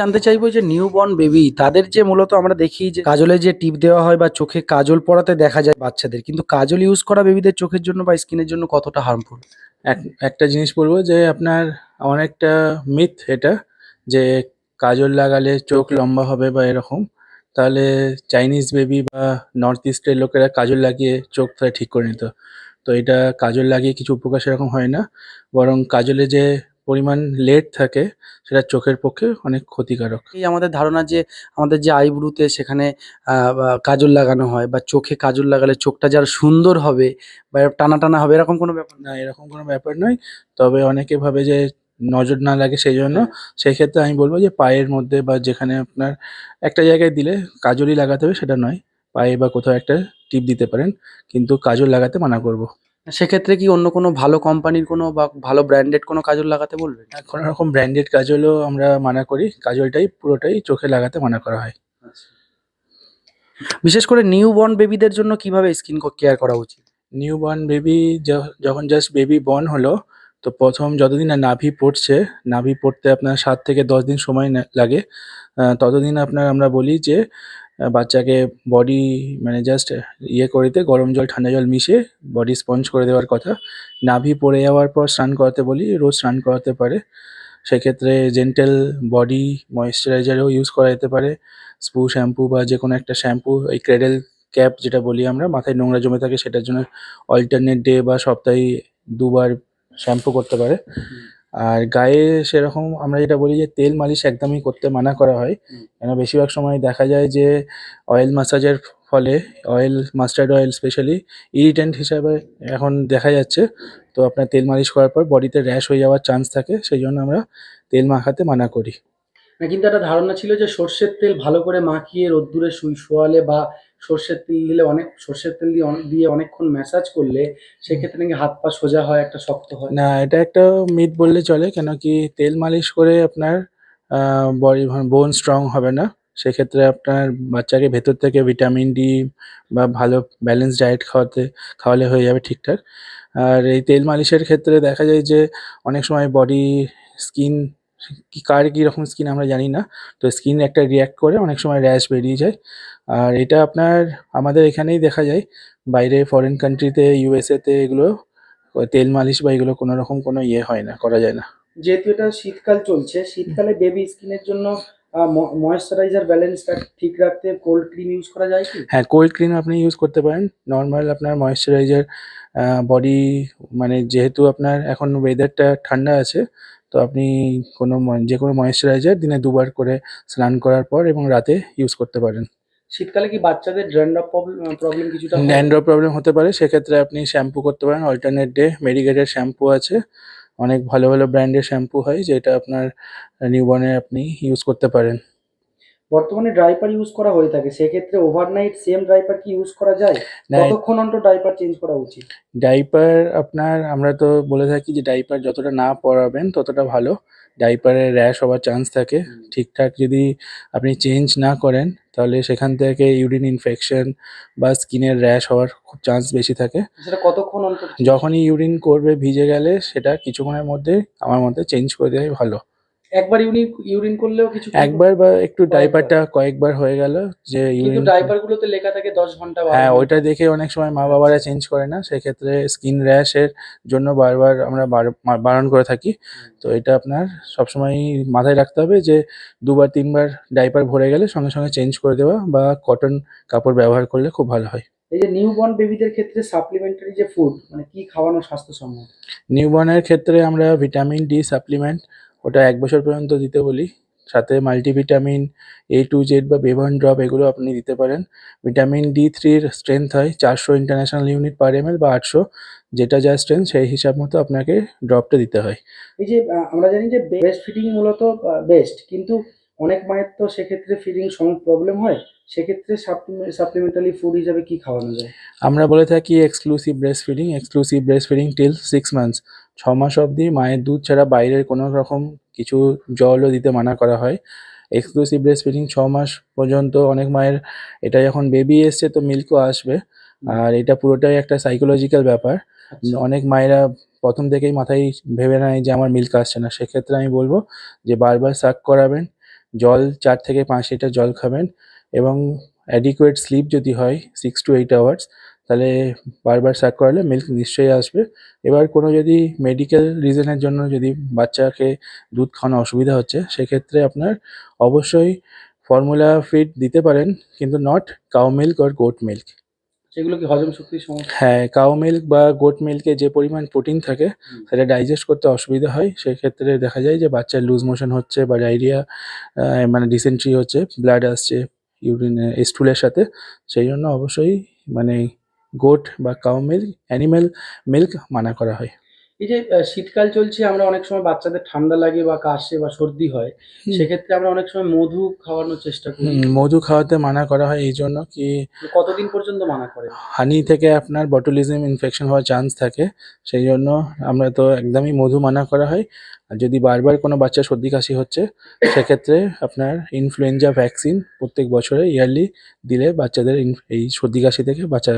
জানতে চাইব যে নিউ বর্ন বেবি তাদের যে মূলত আমরা দেখি যে কাজলে যে টিপ দেওয়া হয় বা চোখে কাজল পড়াতে দেখা যায় বাচ্চাদের, কিন্তু কাজল ইউজ করা বেবিদের চোখের জন্য বা স্কিনের জন্য কতটা হার্মফুল এক, একটা জিনিস বলব যে আপনার অনেকটা মিথ এটা যে কাজল লাগালে চোখ লম্বা হবে বা এরকম, তাহলে চাইনিজ বেবি বা নর্থ ইস্টের লোকেরা কাজল লাগিয়ে চোখ প্রায় ঠিক করে নিত। তো এটা কাজল লাগিয়ে কিছু উপকার সেরকম হয় না, বরং কাজলে যে পরিমাণ লেট থাকে সেটা চোখের পক্ষে অনেক ক্ষতিকারক। এই আমাদের ধারণা যে আমাদের যে আইব্রুতে সেখানে কাজল লাগানো হয় বা চোখে কাজল লাগালে চোখটা যার সুন্দর হবে বা টানা টানা হবে এরকম কোনো ব্যাপার না না এরকম কোনো ব্যাপার নয়। তবে অনেকে ভাবে যে নজর না লাগে সেই জন্য সেই ক্ষেত্রে আমি বলব যে পায়ের মধ্যে বা যেখানে আপনার একটা জায়গায় দিলে কাজলই লাগাতে হবে সেটা নয়। পায়ে বা কোথাও একটা টিপ দিতে পারেন কিন্তু কাজল লাগাতে মানা করব। সেক্ষেত্রে কি অন্য কোনো ভালো কোম্পানির কোনো বা ভালো ব্র্যান্ডেড কোনো কাজল লাগাতে বলবেন কোনো রকম ব্র্যান্ডেড কাজলও আমরা মানা করি। কাজলটাই পুরোটাই চোখে লাগাতে মানা করা হয়। বিশেষ করে নিউ বর্ন বেবিদের জন্য কীভাবে স্কিন কেয়ার করা উচিত? নিউ বর্ন বেবি যখন জাস্ট বেবি বর্ন হলো তো প্রথম যতদিন না নাভি পড়ছে নাভি পড়তে আপনার সাত থেকে দশ দিন সময় লাগে ততদিন আপনার আমরা বলি যে বাচ্চাকে বডি মানে জাস্ট ইয়ে করে দিতে গরম জল, ঠান্ডা জল মিশিয়ে বডি স্পঞ্জ করে দেওয়ার কথা। নাভি পড়ে যাওয়ার পর স্নান করাতে বলি, রোজ স্নান করাতে পারে। সেক্ষেত্রে জেন্টেল বডি ময়েশ্চারাইজারও ইউজ করা যেতে পারে। স্পু শ্যাম্পু বা যে কোনো একটা শ্যাম্পু এই ক্রেডেল ক্যাপ যেটা বলি আমরা, মাথায় নোংরা জমে থাকে সেটার জন্য অল্টারনেট ডে বা সপ্তাহে দুবার শ্যাম্পু করতে পারে। আর গায়ে সেরকম আমরা যেটা বলি যে তেল মালিশ একদমই করতে মানা করা হয়। কেন বেশিরভাগ সময় দেখা যায় যে অয়েল মাসাজের ফলে oil mustard oil specially irritant হিসাবে এখন দেখা যাচ্ছে। তো আপনার তেল মালিশ করার পর বডিতে র্যাশ হয়ে যাওয়ার চান্স থাকে সেই জন্য আমরা তেল মাখাতে মানা করি। কিন্তু একটা ধারণা ছিল যে সর্ষের তেল ভালো করে মাখিয়ে রোদ্দুরে শুই শোয়ালে বা সর্ষের তেল দিলে অনেক, সর্ষের তেল দিয়ে অনেক- দিয়ে অনেকক্ষণ ম্যাসাজ করলে সেক্ষেত্রে নাকি হাত পা সোজা হয়, একটা শক্ত হয়? না, এটা একটা মিথ বললে চলে, কেন কি তেল মালিশ করে আপনার বডি বোন স্ট্রং হবে না। সেক্ষেত্রে আপনার বাচ্চাকে ভেতর থেকে ভিটামিন ডি বা ভালো ব্যালেন্স ডায়েট খাওয়াতে, খাওয়ালে হয়ে যাবে ঠিকঠাক। আর এই তেল মালিশের ক্ষেত্রে দেখা যায় যে অনেক সময় বডি স্কিন কি কার কীরকম স্কিন আমরা জানি না, তো স্কিন একটা রিয়্যাক্ট করে, অনেক সময় র্যাশ বেরিয়ে যায়। আর এটা আপনার আমাদের এখানেই দেখা যায়। বাইরে ফরেন কান্ট্রিতে ইউএসএতে এগুলো তেল মালিশ বা এগুলো কোনো রকম কোনো ইয়ে হয় না করা যায় না। যেহেতু এটা শীতকাল চলছে শীতকালে বেবি স্কিনের জন্য ময়েশ্চারাইজার ব্যালেন্সটা ঠিক রাখতে কোল্ড ক্রিম ইউজ করা যায় কি? হ্যাঁ কোল্ড ক্রিম আপনি ইউজ করতে পারেন। নর্মাল আপনার ময়েশ্চারাইজার বডি মানে যেহেতু আপনার এখন ওয়েদারটা ঠান্ডা আছে তো আপনি কোনো যে কোনো ময়েশ্চারাইজার দিনে দুবার করে স্নান করার পর এবং রাতে ইউজ করতে পারেন। শীতকালে কি বাচ্চাদের ড্র্যান্ড্রফ প্রবলেম কিছুটা? ড্যান্ড্রফ প্রবলেম হতে পারে সেক্ষেত্রে আপনি শ্যাম্পু করতে পারেন। অল্টারনেট ডে মেডিকেটের শ্যাম্পু আছে। অনেক ভালো ভালো ব্র্যান্ডের শ্যাম্পু হয় যেটা আপনার নিউবর্নে আপনি ইউজ করতে পারেন। বর্তমানে ডাইপার ইউজ করা হয়ে থাকে সেক্ষেত্রে ওভারনাইট সেম ড্রাইপার কি ইউজ করা যায়? কতক্ষণ অন্তর ডাইপার চেঞ্জ করা উচিত? ডাইপার আপনার আমরা তো বলে থাকি যে ডাইপার যতটা না পরাবেন ততটা ভালো। ডাইপারে র্যাশ হওয়ার চান্স থাকে। ঠিকঠাক যদি আপনি চেঞ্জ না করেন তাহলে সেখান থেকে ইউরিন ইনফেকশন বা স্কিনের র্যাশ হওয়ার খুব চান্স বেশি থাকে। সেটা কতক্ষণ যখনই ইউরিন করবে ভিজে গেলে সেটা কিছুক্ষণের মধ্যে আমার মতে চেঞ্জ করে দেওয়াই ভালো। একবার ইউরিন ইউরিন করলেও কিছু একবার বা একটু ডাইপারটা কয়েকবার হয়ে গেল যে কিন্তু ইউরিন ডাইপার গুলোতে লেখা থাকে দশ ঘণ্টা হ্যাঁ ওইটা দেখে অনেক সময় মা বাবারা চেঞ্জ করে না সেক্ষেত্রে স্কিন র্যাশের জন্য বারবার আমরা বার- বারণ করে থাকি। তো এটা আপনার সবসময় মাথায় রাখতে হবে যে দুবার তিনবার ডাইপার ভরে গেলে সঙ্গে সঙ্গে চেঞ্জ করে দেওয়া বা কটন কাপড় ব্যবহার করলে খুব ভালো হয়। এই যে নিউ বর্ন বেবিদের ক্ষেত্রে সাপ্লিমেন্টারি যে ফুড মানে কি খাওয়ানো স্বাস্থ্যসম্মত? নিউবর্নের ক্ষেত্রে আমরা ভিটামিন ডি সাপ্লিমেন্ট ওটা এক বছর পর্যন্ত দিতে বলি। সাথে মাল্টিভিটামিন এ টু জেড বা বেভান ড্রপ এগুলো আপনি দিতে পারেন। ভিটামিন ডি থ্রির স্ট্রেংথ হয় চারশো ইন্টারন্যাশনাল ইউনিট পার এম বা আটশো। যেটা যা স্ট্রেংথ সেই হিসাব মতো আপনাকে ড্রপটা দিতে হয়। এই যে আমরা জানি যে ব্রেস্ট ফিটিং মূলত বেস্ট কিন্তু অনেক মায়ের তো সেক্ষেত্রে ফিডিং সম প্রবলেম হয় সেক্ষেত্রে সাপ্লিমেন্টারি ফুড হিসাবে কি খাওয়ানো যায়? আমরা বলে থাকি exclusive breast feeding exclusive breast feeding till six months ছ মাস অবধি মায়ের দুধ ছাড়া বাইরের কোনো রকম কিছু জলও দিতে মানা করা হয়। এক্সক্লুসিভ ব্রেস্ট ফিডিং ছ মাস পর্যন্ত অনেক মায়ের এটা যখন বেবি এসছে তো মিল্কও আসবে। আর এটা পুরোটাই একটা সাইকোলজিক্যাল ব্যাপার। আচ্ছা। অনেক মায়েরা প্রথম থেকেই মাথায় ভেবে নেয় যে আমার মিল্ক আসছে না। সেক্ষেত্রে আমি বলব যে বারবার সাক করাবেন। জল চার থেকে পাঁচ লিটার জল খাবেন এবং অ্যাডিকুয়েট স্লিপ যদি হয় সিক্স টু এইট আওয়ার্স তাহলে বারবার সাক করালে মিল্ক নিশ্চয়ই আসবে। এবার কোনো যদি মেডিকেল রিজনের জন্য যদি বাচ্চাকে দুধ খাওয়ানো অসুবিধা হচ্ছে, সেক্ষেত্রে আপনার অবশ্যই ফর্মুলা ফিড দিতে পারেন, কিন্তু নট কাউ মিল্ক আর গোট মিল্ক সেগুলো কি হজম শক্তির সমস্যা? হ্যাঁ কাউ মিল্ক বা গোট মিল্কে যে পরিমাণ প্রোটিন থাকে সেটা ডাইজেস্ট করতে অসুবিধা হয়। সেক্ষেত্রে দেখা যায় যে বাচ্চার লুজ মোশন হচ্ছে বা ডায়রিয়া মানে ডিসেন্ট্রি হচ্ছে ব্লাড আসছে ইউরিন স্টুলের সাথে। সেই জন্য অবশ্যই মানে গোট বা কাউ মিল্ক অ্যানিমেল মিল্ক মানা করা হয়। এই যে শীতকাল চলছে আমরা অনেক সময় বাচ্চাদের ঠান্ডা লাগে বা কাশে বা সর্দি হয় সেক্ষেত্রে আমরা অনেক সময় মধু খাওয়ানোর চেষ্টা করি। মধু খাওয়াতে মানা করা হয় এই জন্য কি কতদিন পর্যন্ত মানা করে? হানি থেকে আপনার বটুলিজম ইনফেকশন হওয়ার চান্স থাকে সেই জন্য আমরা তো একদমই মধু মানা করা হয়। আর যদি বারবার কোনো বাচ্চা সর্দি কাশি হচ্ছে সেক্ষেত্রে আপনার ইনফ্লুয়েঞ্জা ভ্যাকসিন প্রত্যেক বছরে ইয়ারলি দিলে বাচ্চাদের এই সর্দি কাশি থেকে বাঁচা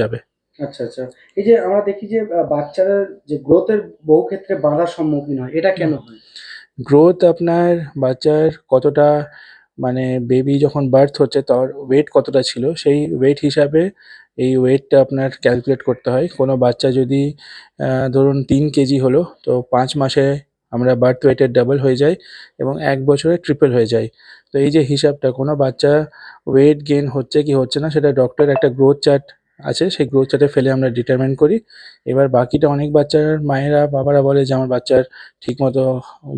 যাবে। আচ্ছা আচ্ছা। এই যে আমরা দেখি যে বাচ্চারা যে গ্রোথের বহু ক্ষেত্রে বাধার সম্মুখীন হয় এটা কেন হয়? গ্রোথ আপনার বাচ্চার কতটা মানে বেবি যখন বার্থ হচ্ছে তার ওয়েট কতটা ছিল সেই ওয়েট হিসাবে এই ওয়েটটা আপনার ক্যালকুলেট করতে হয়। কোনো বাচ্চা যদি ধরুন তিন কেজি হলো তো পাঁচ মাসে আমরা বার্থ ওয়েটের ডাবল হয়ে যায় এবং এক বছরে ট্রিপল হয়ে যায় তো এই যে হিসাবটা কোনো বাচ্চা ওয়েট গেইন হচ্ছে কি হচ্ছে না সেটা ডক্টর একটা গ্রোথ চার্ট আছে, সেই গ্রোথ চার্টে ফেলে আমরা ডিটারমেন্ট করি। এবার বাকিটা অনেক বাচ্চার মায়েরা, বাবারা বলে যে, আমার বাচ্চার ঠিকমতো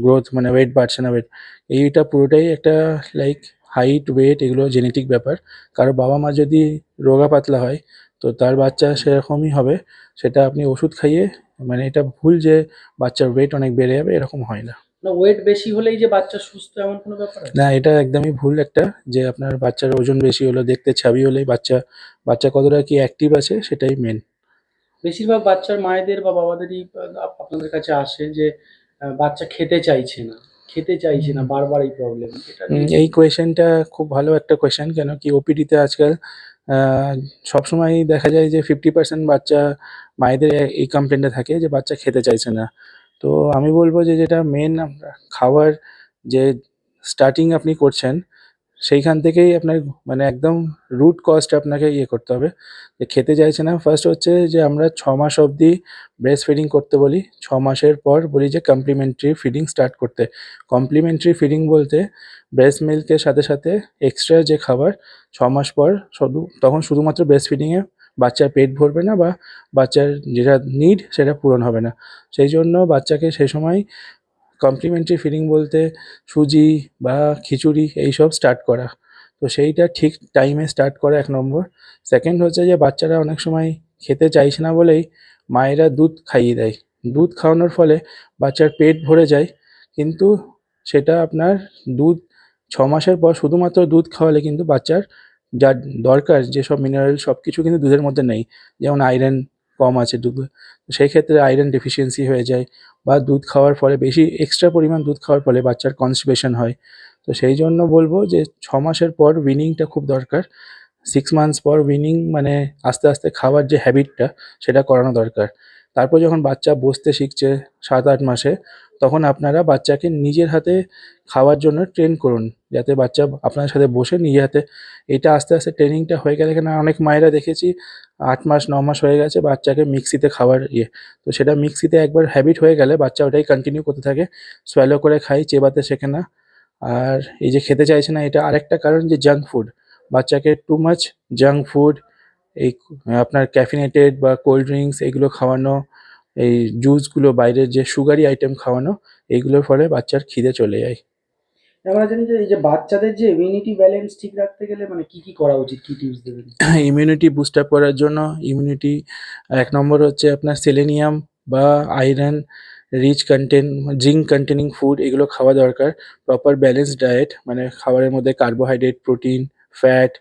গ্রোথ মানে ওয়েট বাড়ছে না ওয়েট এইটা পুরোটাই একটা লাইক হাইট ওয়েট এগুলো জেনেটিক ব্যাপার। কারও বাবা মা যদি রোগা পাতলা হয়, তো তার বাচ্চা সেরকমই হবে। সেটা আপনি ওষুধ খাইয়ে মানে এটা ভুল যে বাচ্চার ওয়েট অনেক বেড়ে যাবে, এরকম হয় না। না ওয়েট বেশি হলেই যে বাচ্চা সুস্থ এমন কোনো ব্যাপার না এটা একদমই ভুল একটা যে আপনার বাচ্চার ওজন বেশি হলো দেখতে ছাবি হলেই বাচ্চা বাচ্চা কতটা কি অ্যাক্টিভ আছে সেটাই মেন বেশিরভাগ বাচ্চার মায়েদের বা বাবাদেরই আপনাদের কাছে আসে যে বাচ্চা খেতে চাইছে না খেতে চাইছে না বারবার এই প্রবলেম এই কোয়েশ্চেনটা খুব ভালো একটা কোয়েশ্চেন কেন কি ওপিডিতে আজকাল সবসময় দেখা যায় যে ফিফটি পার্সেন্ট বাচ্চা মায়েদের এই কমপ্লেনটা থাকে যে বাচ্চা খেতে চাইছে না। তো আমি বলব যে যেটা মেন খাবার যে স্টার্টিং আপনি করছেন, সেইখান থেকেই আপনার মানে একদম রুট কস্ট আপনাকে ইয়ে করতে হবে। যে খেতে চাইছে না ফার্স্ট হচ্ছে যে আমরা ছ মাস অবধি ব্রেস্ট ফিডিং করতে বলি। ছ মাসের পর বলি যে কমপ্লিমেন্টারি ফিডিং স্টার্ট করতে। কমপ্লিমেন্টারি ফিডিং বলতে ব্রেস্ট মিল্কের সাথে সাথে এক্সট্রা যে খাবার, ছ মাস পর শুধু, তখন শুধুমাত্র ব্রেস্ট ফিডিংয়ে বাচ্চার পেট ভরবে না বা বাচ্চার যেটা নিড সেটা পূরণ হবে না। সেই জন্য বাচ্চাকে সেই সময় কমপ্লিমেন্টারি ফিডিং বলতে সুজি বা খিচুড়ি এইসব স্টার্ট করা। তো সেইটা ঠিক টাইমে স্টার্ট করা এক নম্বর। সেকেন্ড হচ্ছে যে বাচ্চারা অনেক সময় খেতে চাইছে না বলেই মায়েরা দুধ খাইয়ে দেয়। দুধ খাওয়ানোর ফলে বাচ্চার পেট ভরে যায়। কিন্তু সেটা আপনার দুধ ছ মাসের পর শুধুমাত্র দুধ খাওয়ালে কিন্তু বাচ্চার যা দরকার যেসব মিনারেল সব কিছু কিন্তু দুধের মধ্যে নেই। যেমন আয়রন কম আছে দুধে সেই ক্ষেত্রে আয়রন ডেফিসিয়েন্সি হয়ে যায় বা দুধ খাওয়ার ফলে বেশি এক্সট্রা পরিমাণ দুধ খাওয়ার ফলে বাচ্চার কনস্টিপেশন হয়। তো সেই জন্য বলব যে ছ মাসের পর উইনিংটা খুব দরকার। সিক্স মান্থস পর উইনিং মানে আস্তে আস্তে খাওয়ার যে হ্যাবিটটা সেটা করানো দরকার। তারপর যখন বাচ্চা বসতে শিখছে সাত আট মাসে তখন আপনারা বাচ্চাকে নিজের হাতে খাওয়ার জন্য ট্রেন করুন। যাতে বাচ্চা আপনার সাথে বসে নিজের হাতে, এটা আস্তে আস্তে ট্রেনিংটা হয়ে গেলে এখানে অনেক মায়েরা দেখেছি, আট মাস, ন মাস হয়ে গেছে বাচ্চাকে মিক্সিতে খাওয়ার ইয়ে। তো সেটা মিক্সিতে একবার হ্যাবিট হয়ে গেলে বাচ্চা ওটাই কন্টিনিউ করতে থাকে সোয়ালো করে খাই চেবাতে শেখে না। আর এই যে খেতে চাইছে না, এটা আরেকটা কারণ যে জাঙ্ক ফুড বাচ্চাকে টু মাচ জাঙ্ক ফুড এই আপনার ক্যাফিনেটেড বা কোল্ড ড্রিঙ্কস এগুলো খাওয়ানো এই জুসগুলো বাইরের যে সুগারি আইটেম খাওয়ানো এইগুলোর ফলে বাচ্চার খিদে চলে যায়। আমরা জানি যে এই যে বাচ্চাদের যে ইমিউনিটি ব্যালেন্স ঠিক রাখতে গেলে মানে কি কি করা উচিত কি টিপস দেবেন? ইমিউনিটি বুস্ট আপ করার জন্য ইমিউনিটি এক নম্বর হচ্ছে আপনার সেলেনিয়াম বা iron rich contain zinc containing food এগুলো খাওয়া দরকার। প্রপার ব্যালেন্স ডায়েট মানে খাবারের মধ্যে কার্বোহাইড্রেট প্রোটিন ফ্যাট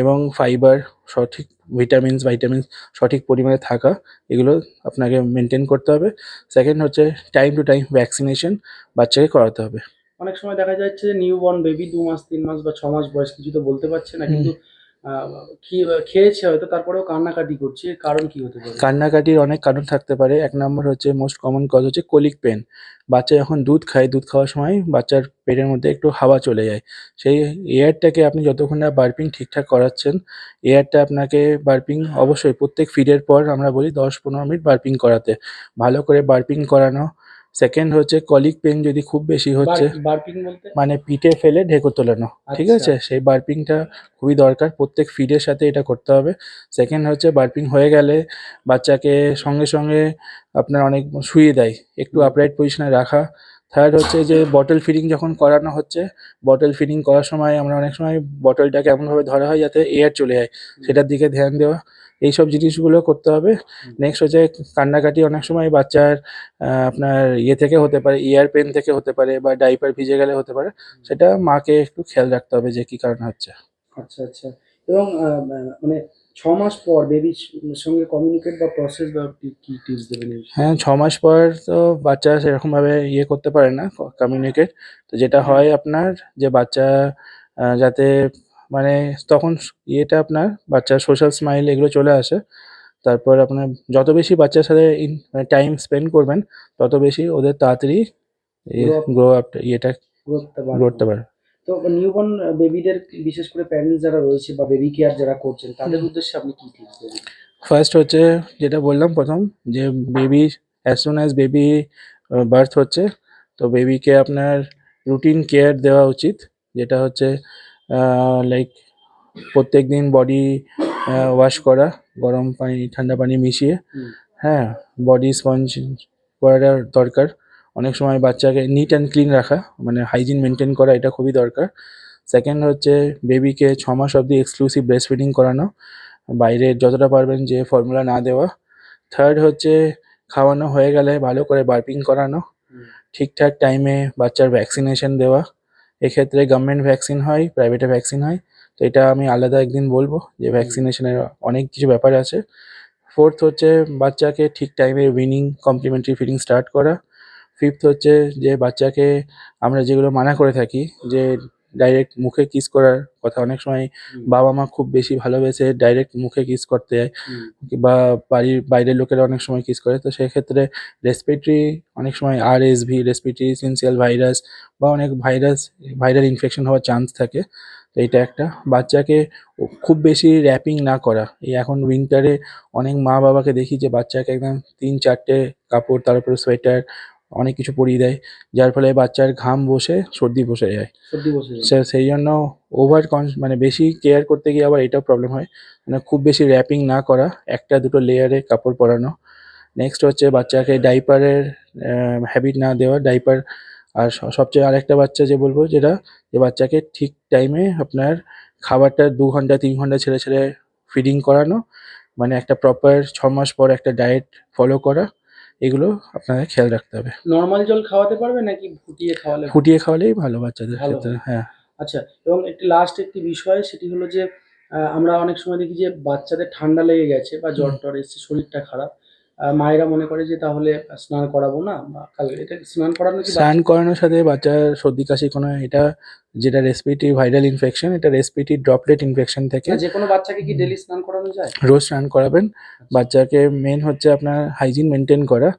এবং ফাইবার সঠিক ভিটামিনস ভাইটামিনস সঠিক পরিমাণে থাকা এগুলো আপনাকে মেনটেন করতে হবে। সেকেন্ড হচ্ছে টাইম টু টাইম ভ্যাকসিনেশন বাচ্চাকে করাতে হবে। অনেক সময় দেখা যাচ্ছে যে নিউ বর্ন বেবি দু মাস তিন মাস বা ছ মাস বয়স কিছু তো বলতে পারছে না কিন্তু খেয়েছে হয়তো, তারপরেও কান্নাকাটি করছে, কারণ কি হতে পারে? কান্নাকাটির অনেক কারণ থাকতে পারে। এক নম্বর হচ্ছে মোস্ট কমন কজ হচ্ছে কোলিক পেন বাচ্চা যখন দুধ খায়, দুধ খাওয়ার সময় বাচ্চার পেটের মধ্যে একটু হাওয়া চলে যায়। সেই এয়ারটাকে আপনি যতক্ষণ না বার্পিং ঠিকঠাক করাচ্ছেন এয়ারটা আপনাকে বার্পিং অবশ্যই প্রত্যেক ফিডের পর আমরা বলি দশ পনেরো মিনিট বার্পিং করাতে। ভালো করে বার্পিং করানো সেকেন্ড হচ্ছে কলিক পেন যদি খুব বেশি হচ্ছে মানে পিঠে ফেলে ঢেকে তোলানো ঠিক আচ্ছা। আছে? সেই বার্পিংটা খুবই দরকার প্রত্যেক ফিডের সাথে এটা করতে হবে। সেকেন্ড হচ্ছে বার্পিং হয়ে গেলে বাচ্চাকে সঙ্গে সঙ্গে আপনার অনেক শুয়ে দেয় একটু আপরাইট পজিশনে রাখা থার্ড হচ্ছে যে বটল ফিডিং যখন করানো হচ্ছে বটল ফিডিং করার সময় আমরা অনেক সময় বটলটাকে এমনভাবে ধরা হয় যাতে এয়ার চলে যায় সেটার দিকে ধ্যান দেওয়া এইসব জিনিসগুলো করতে হবে। নেক্সট হচ্ছে কান্নাকাটি অনেক সময় বাচ্চার আপনার ইয়ে থেকে হতে পারে ইয়ার পেন থেকে হতে পারে বা ডাইপার ভিজে গেলে হতে পারে সেটা মাকে একটু খেয়াল রাখতে হবে যে কি কারণে হচ্ছে। আচ্ছা আচ্ছা। এবং মানে ছ মাস পর বেবির সঙ্গে কমিউনিকেট বা প্রসেস বা কি- টিপস দেবেন? হ্যাঁ ছ মাস পর তো বাচ্চা সেরকমভাবে ইয়ে করতে পারে না কমিউনিকেট তো যেটা হয় আপনার যে বাচ্চা যাতে মানে তখন ইয়েটা আপনার বাচ্চার সোশ্যাল স্মাইল এগুলো চলে আসে। তারপর আপনার যত বেশি বাচ্চার সাথে টাইম স্পেন্ড করবেন তত বেশি ওদের তাড়াতাড়ি গ্রো আপ ইয়েটা গ্রোথটা করতে পারে তো নিউবর্ন বেবিদের বিশেষ করে প্যারেন্টস যারা রয়েছে বা বেবি কেয়ার যারা করছেন তাদের উদ্দেশ্যে আপনি কি টিপস দেবেন? ফার্স্ট হচ্ছে যেটা বললাম প্রথম যে baby as soon as baby birth হচ্ছে তো বেবিকে আপনার রুটিন কেয়ার দেওয়া উচিত। যেটা হচ্ছে লাইক প্রত্যেক দিন বডি ওয়াশ করা গরম পানি ঠান্ডা পানি মিশিয়ে হ্যাঁ বডি স্পঞ্জ করাটা দরকার। অনেক সময় বাচ্চাকে নিট অ্যান্ড ক্লিন রাখা মানে হাইজিন মেনটেন করা এটা খুবই দরকার। সেকেন্ড হচ্ছে বেবিকে ছ মাস অবধি এক্সক্লুসিভ ব্রেস্ট ফিডিং করানো বাইরে যতটা পারবেন যে ফর্মুলা না দেওয়া। থার্ড হচ্ছে খাওয়ানো হয়ে গেলে ভালো করে বার্পিং করানো ঠিকঠাক টাইমে বাচ্চার ভ্যাকসিনেশন দেওয়া। এক্ষেত্রে গভর্নমেন্ট ভ্যাকসিন হয় প্রাইভেটে ভ্যাকসিন হয় তো এটা আমি আলাদা একদিন বলব যে ভ্যাকসিনেশনের অনেক কিছু ব্যাপার আছে। ফোর্থ হচ্ছে বাচ্চাকে ঠিক টাইমে উইনিং কমপ্লিমেন্টারি ফিডিং স্টার্ট করা। ফিফথ হচ্ছে যে বাচ্চাকে আমরা যেগুলো মানা করে থাকি যে ডাইরেক্ট মুখে কিস করার কথা অনেক সময় বাবা মা খুব বেশি ভালোবেসে ডাইরেক্ট মুখে কিস করতে যায় বা বাড়ির বাইরের লোকেরা অনেক সময় কিস করে। তো সেক্ষেত্রে রেসপিরেটরি অনেক সময় R S V respiratory syncytial virus বা অনেক ভাইরাস ভাইরাল ইনফেকশন হওয়ার চান্স থাকে। তো এটা একটা। বাচ্চাকে খুব বেশি র্যাপিং না করা। এই এখন উইন্টারে অনেক মা বাবাকে দেখি যে বাচ্চাকে একদম তিন চারটে কাপড় তার উপরে সোয়েটার অনেক কিছু পরিয়ে দেয় যার ফলে বাচ্চার ঘাম বসে সর্দি বসে যায়। সর্দি বসে যায়। সেই জন্য ওভার মানে বেশি কেয়ার করতে গিয়ে আবার এটাও প্রবলেম হয় মানে খুব বেশি র্যাপিং না করা একটা দুটো লেয়ারে কাপড় পরানো। নেক্সট হচ্ছে বাচ্চাকে ডাইপারের হ্যাবিট না দেওয়া ডাইপার আর সবচেয়ে আরেকটা বাচ্চা যে বলব যেটা যে বাচ্চাকে ঠিক টাইমে আপনার খাবারটা দু ঘণ্টা তিন ঘণ্টা ছেড়ে ছেড়ে ফিডিং করানো মানে একটা প্রপার ছ মাস পর একটা ডায়েট ফলো করা। এগুলো আপনাকে খেয়াল রাখতে হবে। নর্মাল জল খাওয়াতে পারবে নাকি ফুটিয়ে খাওয়ালে? ফুটিয়ে খাওয়ালেই ভালো বাচ্চাদের ক্ষেত্রে হ্যাঁ। আচ্ছা এবং একটি লাস্ট একটি বিষয় সেটি হলো যে আমরা অনেক সময় দেখি যে বাচ্চাদের ঠান্ডা লেগে গেছে বা জ্বর টর এসছে শরীরটা খারাপ। মায়েরা মনে করে যে তাহলে স্নান করাবো না বা কাল- এটা স্নান করানো কি স্নান করানোর সাথে বাচ্চার সর্দি কাশি কোনো এটা যেটা রেসপিটি ভাইরাল ইনফেকশন এটা রেসপিরেটরি ড্রপলেট ইনফেকশন থেকে যে কোনো বাচ্চাকে কি ডেলি স্নান করানো যায়? রোজ স্নান করাবেন। বাচ্চাকে মেন হচ্ছে আপনার হাইজিন মেনটেন করা।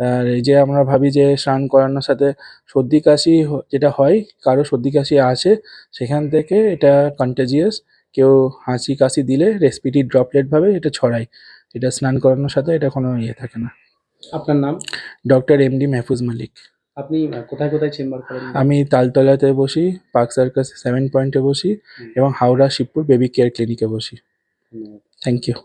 আর এই যে আমরা ভাবি যে স্নান করানোর সাথে সর্দি কাশি যেটা হয় কারও সর্দি কাশি আছে সেখান থেকে এটা কন্টাজিয়াস কেউ হাঁচি কাশি দিলে রেসপিরেটরি ড্রপলেট ভাবে এটা ছড়ায়। এটা স্নান করানোর সাথে এটা কোনো ইয়ে থাকে না। আপনার নাম? Doctor M D Mehfuz Malik. আপনি কোথায় কোথায় চেম্বার করেন? আমি তালতলাতে বসি পার্ক সার্কাস সেভেন পয়েন্টে বসি এবং হাওড়া শিবপুর বেবি কেয়ার ক্লিনিকে বসি। Thank you.